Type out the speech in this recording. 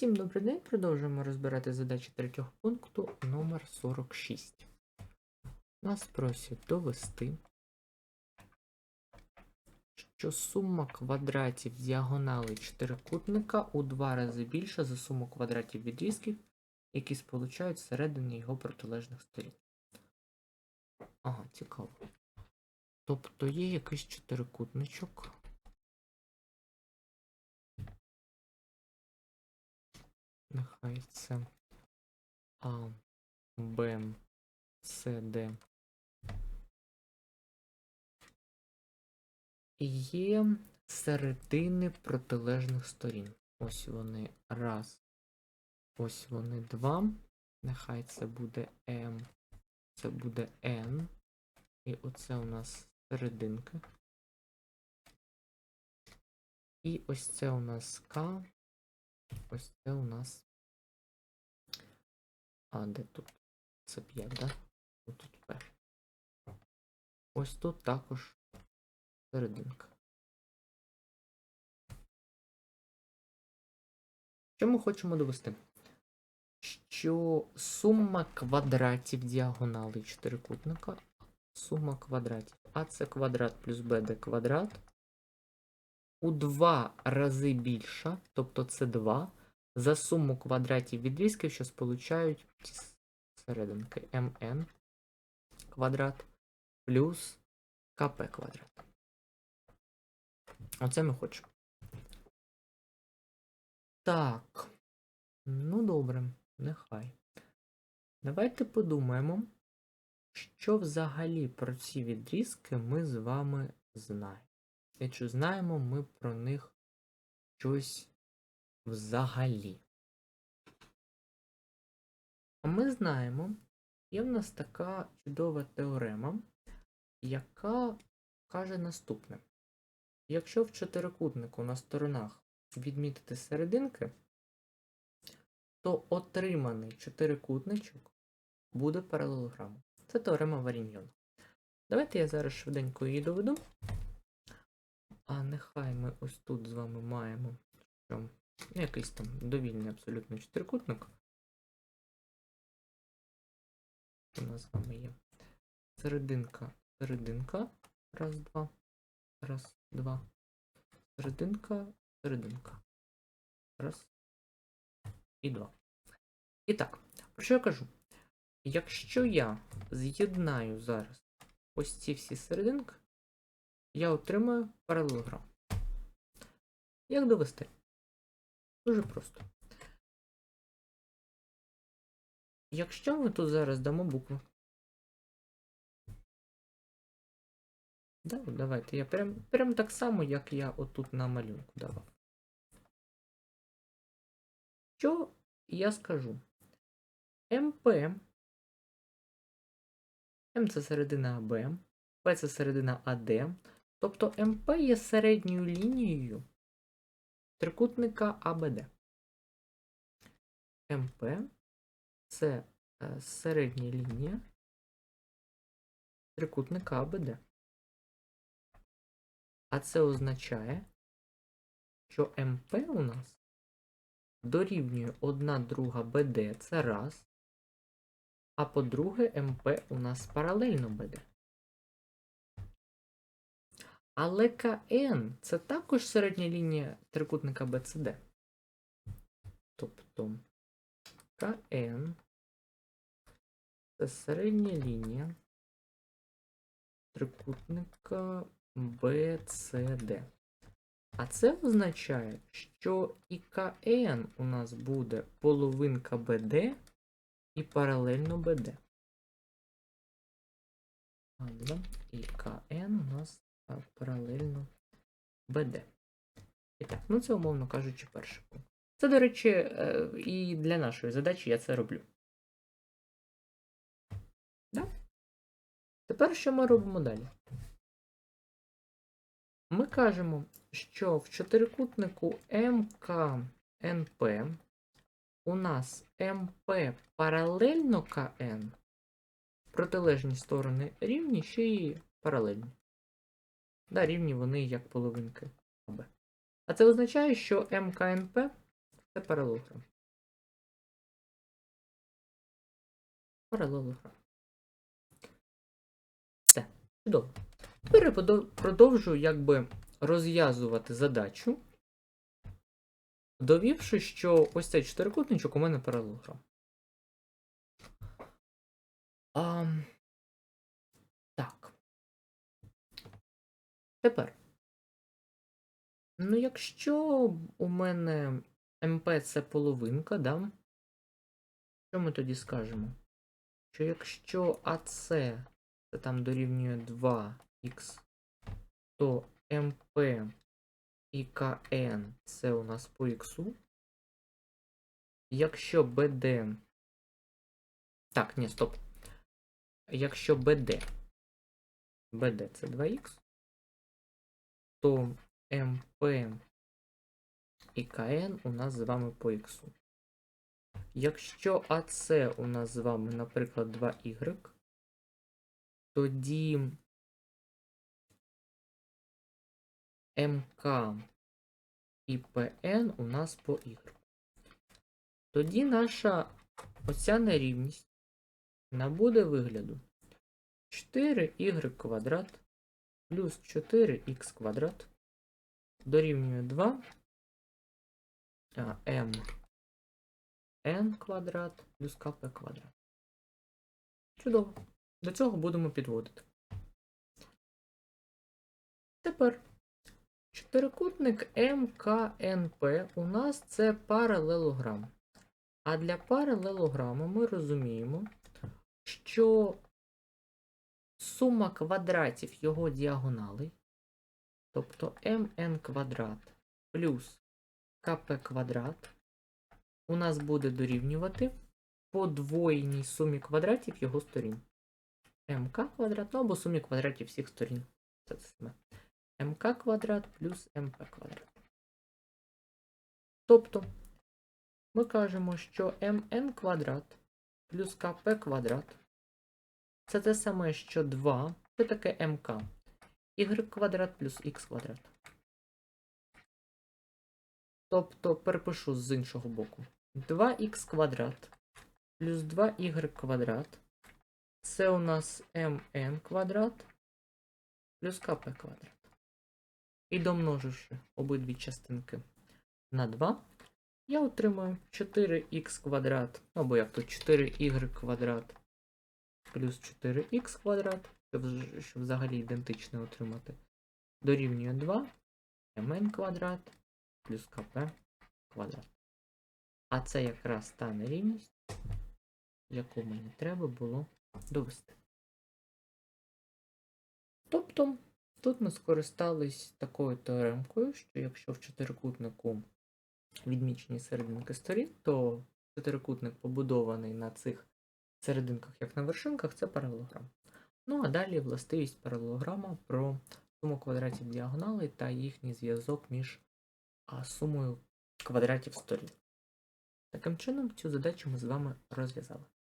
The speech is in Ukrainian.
Всім добрий день. Продовжуємо розбирати задачі третього пункту номер 46. Нас просять довести, що сума квадратів діагонали чотирикутника у два рази більша за суму квадратів відрізків, які сполучають всередині його протилежних сторін. Ага, цікаво. Тобто є якийсь чотирикутничок. Нехай це А, Б, С, Д. Є середини протилежних сторін. Ось вони раз. Ось вони два. Нехай це буде М. Це буде N. І оце у нас серединка. І ось це у нас К. Ось це у нас. А, де тут? Це 5, да? Ось тут П. Ось тут також серединка. Що ми хочемо довести? Що сума квадратів діагонали чотирикутника, сума квадратів А це квадрат плюс БД квадрат у два рази більша, тобто це 2, за суму квадратів відрізків, що сполучають ці серединки mn квадрат плюс КП квадрат. Оце ми хочемо. Так. Ну добре, нехай. Давайте подумаємо, що взагалі про ці відрізки ми з вами знаємо. І чи знаємо ми про них щось взагалі? А ми знаємо, є в нас така чудова теорема, яка каже наступне. Якщо в чотирикутнику на сторонах відмітити серединки, то отриманий чотирикутничок буде паралелограмом. Це теорема Варіньйона. Давайте я зараз швиденько її доведу. А нехай ми ось тут з вами маємо що якийсь там довільний абсолютно чотирикутник. У нас з вами є серединка, серединка. Раз, два. Раз, два. Серединка, серединка. Раз. І два. І так, про що я кажу? Якщо я з'єднаю зараз ось ці всі серединки, я отримаю паралелограм. Як довести? Дуже просто. Якщо ми тут зараз дамо букву. Да, давайте. Я прям, прям так само, як я отут на малюнку давав. Що я скажу? МП. М це середина АБ, П це середина АД. Тобто МП є середньою лінією трикутника АБД. МП це е, середня лінія трикутника АБД. А це означає, що МП у нас дорівнює одна друга БД це раз, а по-друге, МП у нас паралельно БД. Але КН це також середня лінія трикутника BCD. Тобто КН це середня лінія трикутника BCD. А це означає, що і КН у нас буде половинка БД і паралельно БД. І КН у нас паралельно BD. І так, ну це, умовно кажучи, перший пункт. Це, до речі, е, і для нашої задачі я це роблю. Да? Тепер що ми робимо далі? Ми кажемо, що в чотирикутнику МКНП у нас МП паралельно КН, протилежні сторони рівні ще й паралельні. Да, рівні вони як половинки АБ. А це означає, що МКНП Це паралелограм. Паралелограм. Все, чудово. Тепер я продовжую якби розв'язувати задачу, довівши, що ось цей чотирикутничок у мене паралелограм. А, так. Тепер. Ну, якщо у мене МП це половинка, да? Що ми тоді скажемо? Що якщо АЦ це там дорівнює 2х, то МП і КН це у нас по х. Якщо БД. Так, ні, стоп. Якщо БД. БД це 2х, то МП і КН у нас з вами по х. Якщо АЦ у нас з вами, наприклад, 2y, тоді МК і ПН у нас по y. Тоді наша оця нерівність набуде вигляду 4y квадрат плюс 4х квадрат дорівнює 2 а, m n квадрат плюс kp квадрат. Чудово. До цього будемо підводити. Тепер чотирикутник МКНП у нас це паралелограм. А для паралелограма ми розуміємо, що сума квадратів його діагоналей, тобто mn квадрат плюс kp квадрат, у нас буде дорівнювати подвоєній сумі квадратів його сторін. МК квадрат, ну або сумі квадратів всіх сторін. Це саме. МК квадрат плюс МП квадрат. Тобто, ми кажемо, що МН квадрат плюс КП квадрат це те саме, що 2, це таке МК. Y квадрат плюс Х квадрат. Тобто перепишу з іншого боку. 2х квадрат плюс 2y квадрат. Це у нас mn квадрат плюс кп квадрат. І домноживши обидві частинки на 2, я отримаю 4х квадрат, або як тут 4y квадрат плюс 4х квадрат, щоб, взагалі ідентичне отримати. Дорівнює 2 mn квадрат плюс кп квадрат. А це якраз та нерівність, яку мені треба було довести. Тобто, тут ми скористались такою теоремкою, що якщо в чотирикутнику відмічені серединки сторін, то чотирикутник побудований на цих серединках, як на вершинках, це паралелограм. Ну а далі властивість паралелограма про суму квадратів діагоналей та їхній зв'язок між сумою квадратів сторін. Таким чином, цю задачу ми з вами розв'язали.